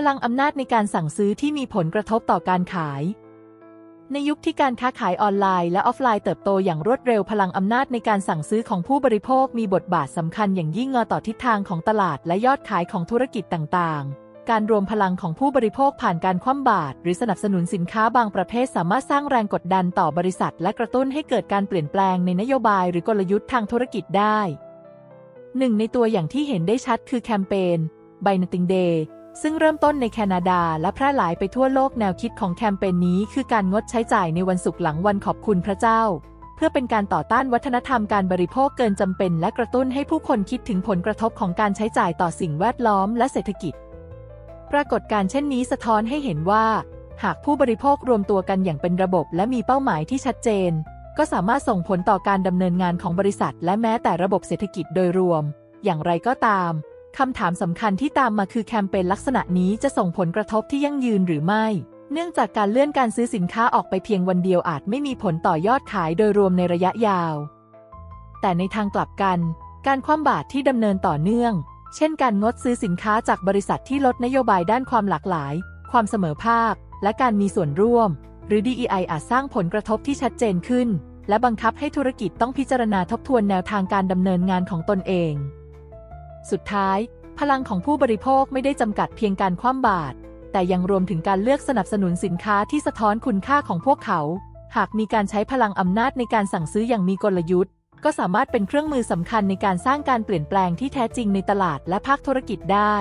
พลังอำนาจในการสั่งซื้อที่มีผลกระทบต่อการขาย ในยุคที่การค้าขายออนไลน์และออฟไลน์เติบโตอย่างรวดเร็วพลังอำนาจในการสั่งซื้อของผู้บริโภคมีบทบาทสำคัญอย่างยิ่งต่อทิศทางของตลาดและยอดขายของธุรกิจต่างๆการรวมพลังของผู้บริโภคผ่านการคว่ำบาตรหรือสนับสนุนสินค้าบางประเภทสามารถสร้างแรงกดดันต่อบริษัท และกระตุ้นให้เกิดการเปลี่ยนแปลงในนโยบายหรือกลยุทธ์ทางธุรกิจได้หนึ่งในตัวอย่างที่เห็นได้ชัดคือแคมเปญ Buy Nothing Day ซึ่งเริ่มต้นในแคนาดาและแพร่หลายไปทั่วโลกแนวคิดของแคมเปญนี้คือการงดใช้จ่ายในวันศุกร์หลังวันขอบคุณพระเจ้า เพื่อเป็นการต่อต้านวัฒนธรรมการบริโภคเกินจำเป็น และกระตุ้นให้ผู้คนคิดถึงผลกระทบของการใช้จ่ายต่อสิ่งแวดล้อมและเศรษฐกิจ ปรากฏการเช่นนี้สะท้อนให้เห็นว่า หากผู้บริโภครวมตัวกันอย่างเป็นระบบ และมีเป้าหมายที่ชัดเจน ก็สามารถส่งผลต่อการดำเนินงานของบริษัท และแม้แต่ระบบเศรษฐกิจโดยรวม อย่างไรก็ตาม คำถามสำคัญที่ตามมาคือแคมเปญลักษณะนี้จะส่งผลกระทบที่ยั่งยืนหรือไม่ เนื่องจากการเลื่อนการซื้อสินค้าออกไปเพียงวันเดียวอาจไม่มีผลต่อยอดขายโดยรวมในระยะยาว แต่ในทางกลับกัน การคว่ำบาตรที่ดำเนินต่อเนื่อง เช่นการงดซื้อสินค้าจากบริษัทที่ลดนโยบายด้านความหลากหลาย ความเสมอภาค และการมีส่วนร่วม หรือ DEI อาจสร้างผลกระทบที่ชัดเจนขึ้น และบังคับให้ธุรกิจต้องพิจารณาทบทวนแนวทางการดำเนินงานของตนเอง สุดท้าย พลังของผู้บริโภคไม่ได้จำกัดเพียงการคว่ำบาตรแต่ยังรวมถึงการเลือกสนับสนุนสินค้าที่สะท้อนคุณค่าของพวกเขา หากมีการใช้พลังอำนาจในการสั่งซื้ออย่างมีกลยุทธ์ ก็สามารถเป็นเครื่องมือสำคัญในการสร้างการเปลี่ยนแปลงที่แท้จริงในตลาดและภาคธุรกิจได้